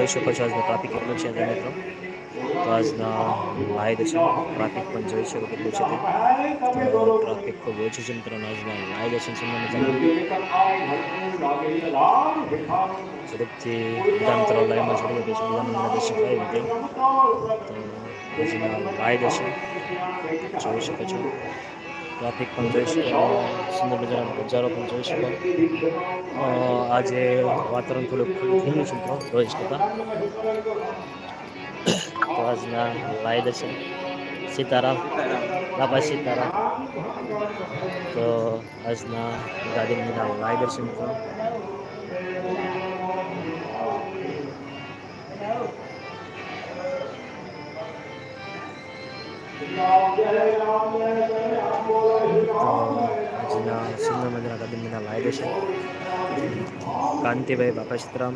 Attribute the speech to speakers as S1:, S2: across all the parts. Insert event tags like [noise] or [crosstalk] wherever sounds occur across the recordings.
S1: જોઈ શકો છો આજનો ટ્રાફિક કેટલો છે અંદર મિત્રો. તો આજના લાઈવ છે ટ્રાફિક પણ જોઈ શકો કેટલું છે ટ્રાફિક ખૂબ ઓછું છે મિત્રો આજના લાઈવ દર્શન ઝડપથી બધા મિત્રો લાઈવમાં જોડી છે, બધા મંદિરના દર્શન લાઈવ મિત્રો. તો આજના લાઈવ દર્શન જોઈ શકો છો. ટ્રાફિક પણ જોઈ શકો સુંદર મજાનો નજારો પણ જોઈ શકો આજે વાતાવરણ થોડુંક ઠંડુ છું મિત્રો જોઈ શકતા તો આજના લાઈવ દર્શન. સીતારામ બાબા સીતારામ. તો આજના ગાંધીનગરના લાઈ દર્શન મિત્રો. આજના સુંદર મજાના ગાંધીનગરના લાઈવ છે કાંતિભાઈ બાપાશ્રામ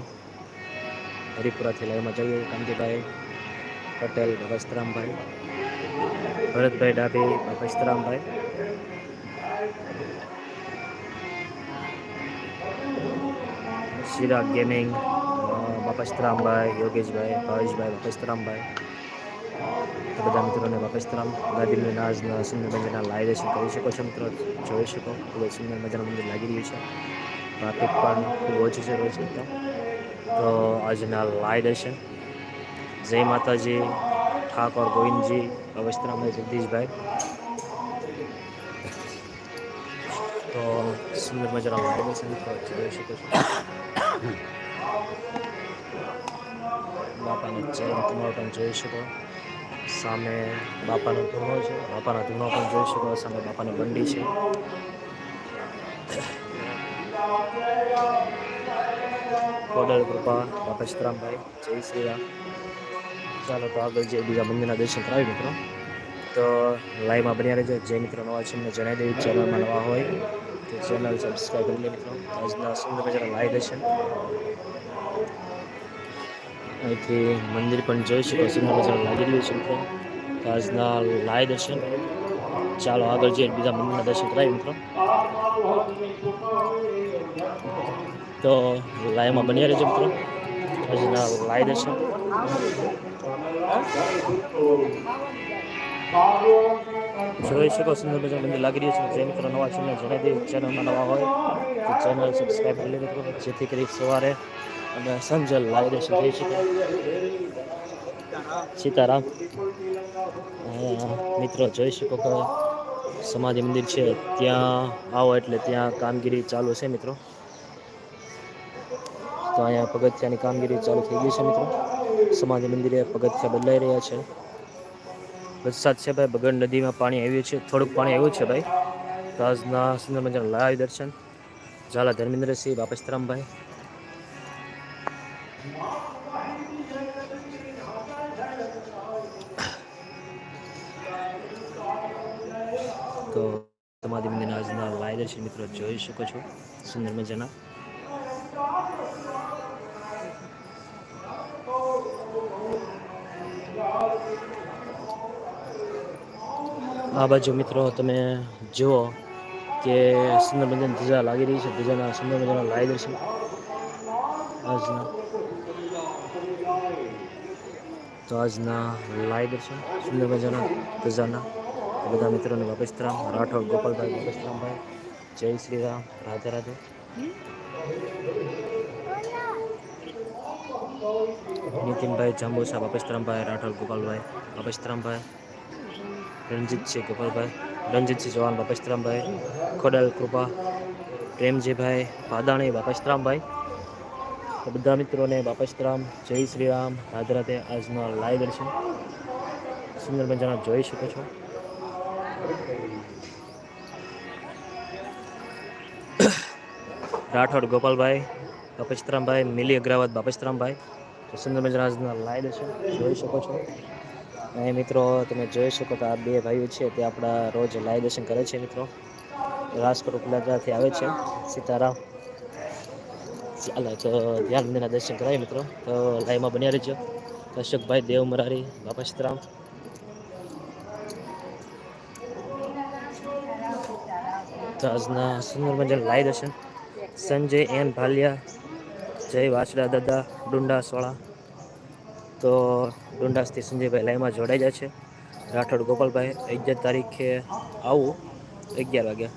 S1: હરિપુરાથી લાઈવમાં જઈએ. કાંતિભાઈ પટેલ બાપા ભરતભાઈ ડાભી બાપા શિરા ગેમિંગ, બાપસ્તરામભાઈ, યોગેશભાઈ, ભાવેશભાઈ બાપા સીતારામભાઈ તો બધા મિત્રોને સીતારામ ગાંધીનગર આજના સુંદર મજાના લાઈવ દર્શન કરી શકો છો મિત્રો. જોઈ શકો. ખૂબ જ સુંદર મજાનું મંદિર લાગી રહ્યું છે. ટ્રાફિક પણ ખૂબ ઓછું છે રોજ કરતાં. તો આજના લાઈવ દર્શન. જય માતાજી, ઠાકોર ગોવિંદજી અવસ્ત્રામભાઈ જગદીશભાઈ. તો સુંદર મજાના લાગે દર્શન જોઈ શકો છો. બાપાનો ચરણ તમારો પણ જોઈ શકો. સામે બાપાનો ધૂનો છે. બાપાના ધુમા પણ જોઈ શકો. સામે બાપાની બંડી છે. કોડલ કૃપા, બાપા સીતરામભાઈ, જય શ્રી રામ ચાલો તો આગળ જે બીજા મંદિરના દર્શન કરાવી મિત્રો. તો લાઈવમાં બન્યા રહેજો. જે મિત્રો નવા છે એમને જણાવી દેવી ચેનલમાં નવા હોય તો ચેનલ સબસ્ક્રાઈબ કરી લે મિત્રો. આજના સુંદર મજાના લાઈવ દર્શન. અહીંથી મંદિર પણ જોઈ શકો સુંદર મજાનું લાગી રહ્યું છે મિત્રો. તો આજના લાય દર્શન. ચાલો આગળ જઈએ, બીજા મંદિરના દર્શન કરાવી મિત્રો. તો લાઈવમાં બન્યા રહેજો મિત્રો. આજના લાય દર્શન. જોઈ શકો સુંદર મજા મંદિર લાગી રહ્યું છે જે મિત્રો નવા એમને જણાવી દે ચેનલમાં નવા હોય તો ચેનલ સબસ્ક્રાઈબ કરી લેજો જેથી કરી સવારે અને સંજલ લાવી દર્શન થઈ શકે સીતારામ. મિત્રો જોઈ શકો કે સમાધિ મંદિર છે. ત્યાં આવો એટલે ત્યાં કામગીરી ચાલુ છે મિત્રો. તો અહીંયા પગથિયાની કામગીરી ચાલુ થઈ ગઈ છે મિત્રો. સમાધિ મંદિરે પગથિયા બદલાઈ રહ્યા છે. વરસાદ છે ભાઈ બગડ નદીમાં પાણી આવ્યું છે. થોડુંક પાણી આવ્યું છે ભાઈ. તો આજના સુંદર મજાના લાઈવ દર્શન. ઝાલા ધર્મેન્દ્રસિંહ બાપસ્તરામભાઈ. તો તમારી મંદિરના આજના લાઈવ દર્શન મિત્રો જોઈ શકો છો, સુંદર મજાના. આ બાજુ મિત્રો તમે જુઓ કે સુંદર મજાની ધજા લાગી રહી છે, ધજાના સુંદર મજાના લાઈ દર્શન. આજના તો આજના લાઈવ દર્શન સુંદર મજાના ગજાના બધા મિત્રોને બાપસ્તરામ રાઠોડ, ગોપાલભાઈ બાપસ્તરામભાઈ જય શ્રી રામ. રાધે રાધે. નીતિનભાઈ જાંબુસા બાપસ્તરામભાઈ રાઠોડ, ગોપાલભાઈ બાપસ્તરામભાઈ રણજીતસિંહ, ગોપાલભાઈ. રણજીતસિંહ ચૌહાણ બાપસ્તરામભાઈ ખોડલ, કૃપા. પ્રેમજીભાઈ પાદાણી બાપસ્તરામભાઈ તો બધા મિત્રોને બાપસ્તરામ જય શ્રી રામ. રાધે રાધે આજના લાઈવ દર્શન. સુંદર મજાના જોઈ શકો છો. રાઠોડ ગોપાલભાઈ બાપસ્તરામભાઈ મિલી અગ્રાવત બાપસ્તરામભાઈ તો સુંદર મજાના આજના લાઈવ દર્શન જોઈ શકો છો. અને મિત્રો, તમે જોઈ શકો તો આ બે ભાઈઓ છે તે આપણા રોજ લાઈવ દર્શન કરે છે મિત્રો. રાજકોટ ઉપલાજાથી આવે છે. સીતારામ. ચાલો તો ધ્યાન મંદિરના દર્શન કરાય મિત્રો. તો લાઈવમાં બન્યા રહેજો. અશોકભાઈ દેવ મરારી બાપા સીતરામ તો આજના સુંદર મજાના લાઈવ દર્શન. સંજય, એન ભાલિયા, જય વાસડા દાદા, ડુંડા સોળા. તો ડુંડાસથી સંજયભાઈ લાઈમાં જોડાઈ જાય છે. રાઠોડ ગોપાલભાઈ, અગિયાર તારીખે આવું, અગિયાર વાગે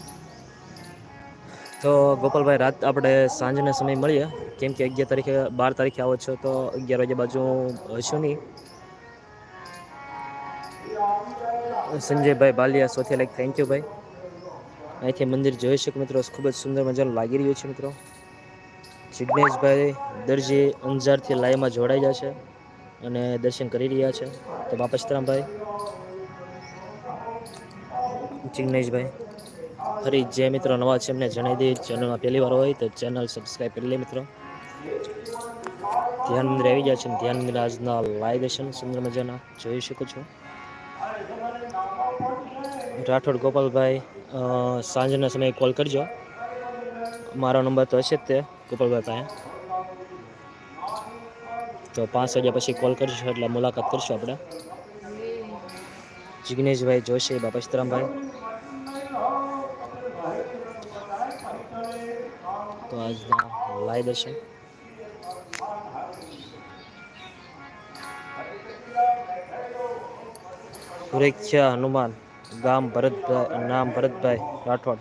S1: તો ગોપાલભાઈ, રાત આપણે સાંજના સમય મળીએ. કેમ કે અગિયાર તારીખે બાર તારીખે આવો છો, તો અગિયાર વાગ્યા બાજુ હશું નહીં. સંજયભાઈ બાલિયા સૌથી લાઈક થેન્ક યુ ભાઈ. અહીંથી મંદિર જોઈ શકો મિત્રો, ખૂબ જ સુંદર મજાનું લાગી રહ્યું છે મિત્રો. જિજ્ઞેશભાઈ દરજી અંજારથી લાઈવમાં જોડાઈ ગયા છે અને દર્શન કરી રહ્યા છે. તો બાપસ્તરામભાઈ જિગ્નેશભાઈ. ફરી જે મિત્રો નવા છે એમને જણાવી દઈએ. ચેનલમાં પહેલી વાર હોય તો ચેનલ સબસ્ક્રાઈબ કરી લે મિત્રો. ધ્યાન મંદિર આવી ગયા છે ધ્યાન મંદિર આજના લાઈવ દર્શન સુંદર મજાના જોઈ શકો છો. રાઠોડ ગોપાલભાઈ સાંજના સમયે કોલ કરજો. મારો નંબર તો હશે જ તે, ગોપાલભાઈ પાસે. તો પાંચ વાગ્યા પછી કોલ કરીશું એટલે મુલાકાત કરીશું આપણે. જિગ્નેશભાઈ જોશી, બાપા સીતરામભાઈ. આજના લાઈવ દર્શન સુરેખ્યા હનુમાન, ગામ ભરતભાઈ, નામ ભરતભાઈ રાઠોડ.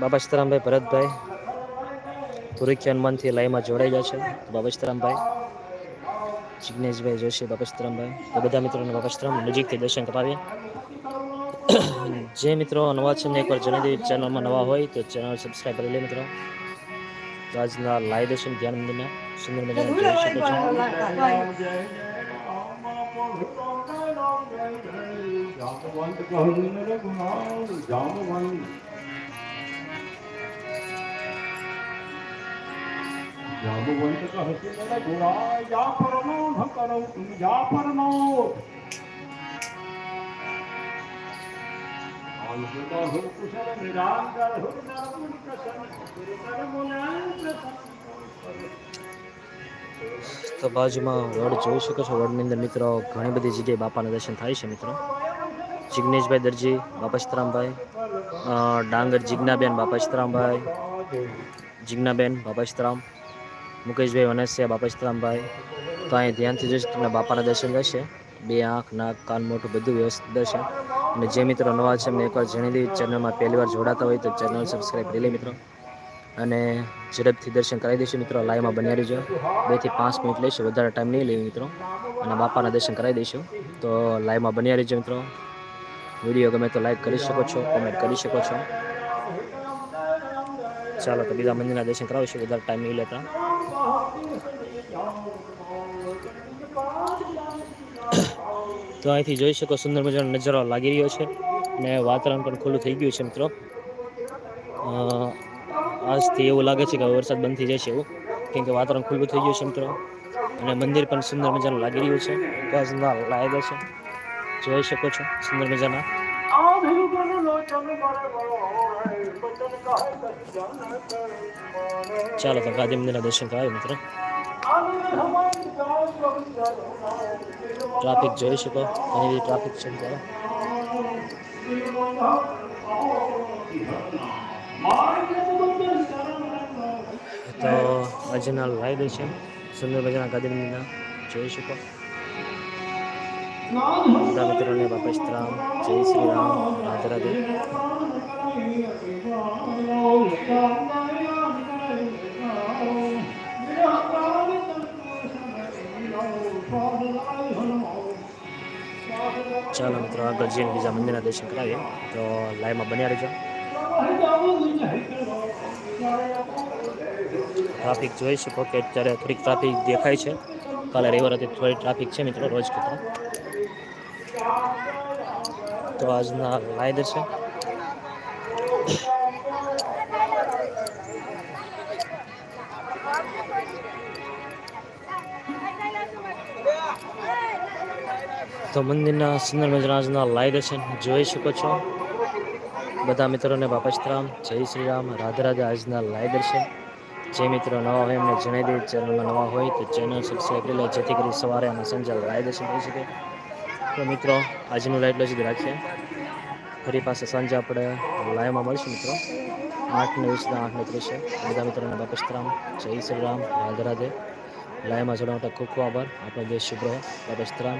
S1: બાબા સીતારામભાઈ ભરતભાઈ સુરેખ્યા હનુમાનથી લાઈમાં જોડાઈ ગયા છે. બાબા સીતારામભાઈ જિજ્ઞેશભાઈ જોશી, બાબા સીતારામભાઈ. તો બધા મિત્રોને બાબા સીતારામ નજીકથી દર્શન કરાવીએ. [coughs] જે મિત્રો નવા છે ને એકવાર જણાવી દઈએ ચેનલમાં નવા હોય તો ચેનલ સબસ્ક્રાઈબ કરી લે મિત્રો. તો આજના લાઈવ દર્શન ધ્યાન મંદિરના સુંદર મજાના જોઈ શકો છો.
S2: જામવંત કહું રઘુનાથ જામવંત જામવંત કહું રઘુરાય જા પરમો ભકરો તુમ જા
S1: તો બાજુમાં વડ જોઈ શકો છો. વડની અંદર મિત્રો ઘણી બધી જગ્યાએ બાપાના દર્શન થાય છે મિત્રો. જિગ્નેશભાઈ દરજી, બાપા સીતરામભાઈ ડાંગર જિજ્ઞાબેન, બાપા સીતરામભાઈ, જિજ્ઞાબેન, બાપા સીતરામ, મુકેશભાઈ વનસ્યા બાપા સીતરામભાઈ. તો અહીં ધ્યાનથી જોઈશ તમને બાપાના દર્શન થશે. બે આંખ, નાક, કાન, મોઢું બધું વ્યવસ્થિત દર્શન અને જે મિત્રો નવા છે, એમને એકવાર જણી દઈએ ચેનલમાં પહેલી વાર જોડાતા હોય તો ચેનલ સબસ્ક્રાઈબ કરી લે મિત્રો. અને ઝડપથી દર્શન કરાવી દઈશું મિત્રો. લાઈવમાં બન્યા રહીજો. બેથી પાંચ મિનિટ લઈશું. વધારે ટાઈમ નહીં લઈએ મિત્રો. અને બાપાના દર્શન કરાવી દઈશું. તો લાઈવમાં બન્યા રહીજો મિત્રો. વીડિયો ગમે તો લાઈક કરી શકો છો કોમેન્ટ કરી શકો છો. ચાલો તો બીજા મંદિરના દર્શન કરાવીશું. વધારે ટાઈમ નહીં લેતા. તો અહીંથી જોઈ શકો સુંદર મજાનો નજારો લાગી રહ્યો છે અને વાતાવરણ પણ ખુલ્લું થઈ ગયું છે મિત્રો. આજથી એવું લાગે છે કે વરસાદ બંધ થઈ જશે એવું. કેમ કે વાતાવરણ ખુલ્લું થઈ ગયું છે મિત્રો. અને મંદિર પણ સુંદર મજાનું લાગી રહ્યું છે. આજના લાયક છે. જોઈ શકો છો સુંદર મજાના. ચાલો તો ગાંધી મંદિરના દર્શન કરાવે મિત્રો. ટ્રાફિક જોઈ શકો. ઘણી બધી ટ્રાફિક છે તો આજના લાઈવ છે. સુંદર મજાના ગાંધી જોઈ શકો. બધા મિત્રોને રામ. જય શ્રી રામ. રાધે રાધે. ચાલો મિત્રો, આગળ જઈને બીજા મંદિરના દર્શન કરાવીએ. તો લાઈવમાં બન્યા રહેજો. ટ્રાફિક જોઈ શકો કે અત્યારે થોડીક ટ્રાફિક દેખાય છે. કાલે રવિવાર હતી થોડી ટ્રાફિક છે મિત્રો, રોજ કરતાં. તો આજના લાયદર દર્શન. તો મંદિરના સુંદર મજરાજના લાઈવ દર્શન જોઈ શકો છો. બધા મિત્રોને બાપસ્તરામ જય શ્રી રામ. રાધે રાધે આજના લાઈવ દર્શન. જે મિત્રો નવા હોય એમને જણાવી દઈએ ચેનલમાં નવા હોય તો ચેનલ સબસ્ક્રાઈબ કરી લે. જેથી કરી સવારે અને સાંજે લાઈવ દર્શન થઈ શકે. તો મિત્રો, આજનું લાઈવ દર્શન રાખીએ. ફરી પાસે સાંજે આપણે લાઈવમાં મળીશું મિત્રો. આઠ ને વીસના આઠ ને ત્રીસે. બધા મિત્રોને બાપસ્તરામ જય શ્રી રામ. રાધે રાધે. લાઈવમાં જોડાવા ખૂબ ખૂબ આભાર. આપણો દેશ શુભ રહે. બાપા સીતારામ